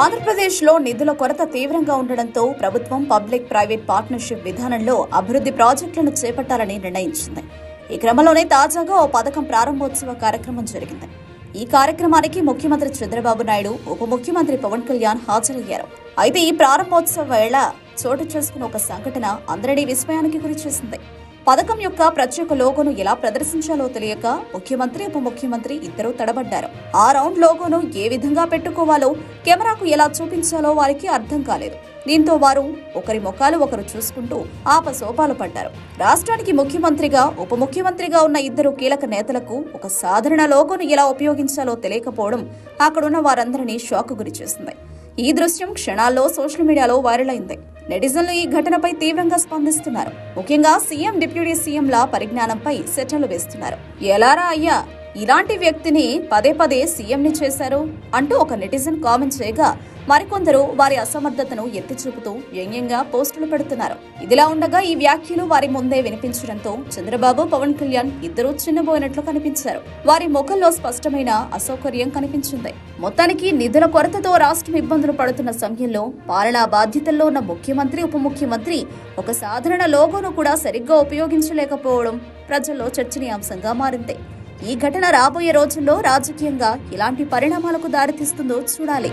ఆంధ్రప్రదేశ్లో నిధుల కొరత తీవ్రంగా ఉండడంతో ప్రభుత్వం పబ్లిక్ ప్రైవేట్ పార్ట్నర్షిప్ విధానంలో అభివృద్ధి ప్రాజెక్టులను చేపట్టాలని నిర్ణయించింది. ఈ క్రమంలోనే తాజాగా ఓ పథకం ప్రారంభోత్సవ కార్యక్రమం జరిగింది. ఈ కార్యక్రమానికి ముఖ్యమంత్రి చంద్రబాబు నాయుడు ఉప ముఖ్యమంత్రి పవన్ కళ్యాణ్ హాజరయ్యారు. అయితే ఈ ప్రారంభోత్సవ వేళ చోటు చేసుకున్న ఒక సంఘటన అందరినీ విస్మయానికి గురి చేసింది పథకం యొక్క ప్రత్యేక లోగోను ఎలా ప్రదర్శించాలో తెలియక ముఖ్యమంత్రి ఉప ముఖ్యమంత్రి ఇద్దరూ తడబడ్డారు. ఆ రౌండ్ లోగోను ఏ విధంగా పెట్టుకోవాలో కెమెరాకు ఎలా చూపించాలో వారికి అర్థం కాలేదు. దీంతో వారు ఒకరి ముఖాలు ఒకరు చూసుకుంటూ ఆపసోపాలు పడ్డారు. రాష్ట్రానికి ముఖ్యమంత్రిగా ఉప ముఖ్యమంత్రిగా ఉన్న ఇద్దరు కీలక నేతలకు ఒక సాధారణ లోగోను ఎలా ఉపయోగించాలో తెలియకపోవడం అక్కడున్న వారందరినీ షాక్ గురిచేసింది. ఈ దృశ్యం క్షణాల్లో సోషల్ మీడియాలో వైరల్ అయింది. నెటిజన్లు ఈ ఘటనపై తీవ్రంగా స్పందిస్తున్నారు. ముఖ్యంగా సీఎం డిప్యూటీ సీఎంల పరిజ్ఞానంపై సెటలు వేస్తున్నారు. ఎలారా అయ్యా? ఇలాంటి వ్యక్తిని పదే పదే సీఎంని చేశారు అంటూ ఒక నెటిజన్ కామెంట్ చేయగా మరికొందరు వారి అసమర్థతను ఎత్తి చూపుతూ వ్యంగ్యంగా పోస్టులు పెడుతున్నారు. ఇదిలా ఉండగా ఈ వ్యాఖ్యలు వారి ముందే వినిపించడంతో చంద్రబాబు పవన్ కళ్యాణ్ ఇద్దరూ చిన్నబోయినట్లు కనిపించారు. వారి ముఖంలో స్పష్టమైన అసౌకర్యం కనిపించింది. మొత్తానికి నిధుల కొరతతో రాష్ట్రం ఇబ్బందులు పడుతున్న సమయంలో పాలనా బాధ్యతల్లో ఉన్న ముఖ్యమంత్రి ఉప ముఖ్యమంత్రి ఒక సాధారణ లోగోను కూడా సరిగ్గా ఉపయోగించలేకపోవడం ప్రజల్లో చర్చనీయాంశంగా మారింది. ఈ ఘటన రాబోయే రోజుల్లో రాజకీయంగా ఎలాంటి పరిణామాలకు దారితీస్తుందో చూడాలి.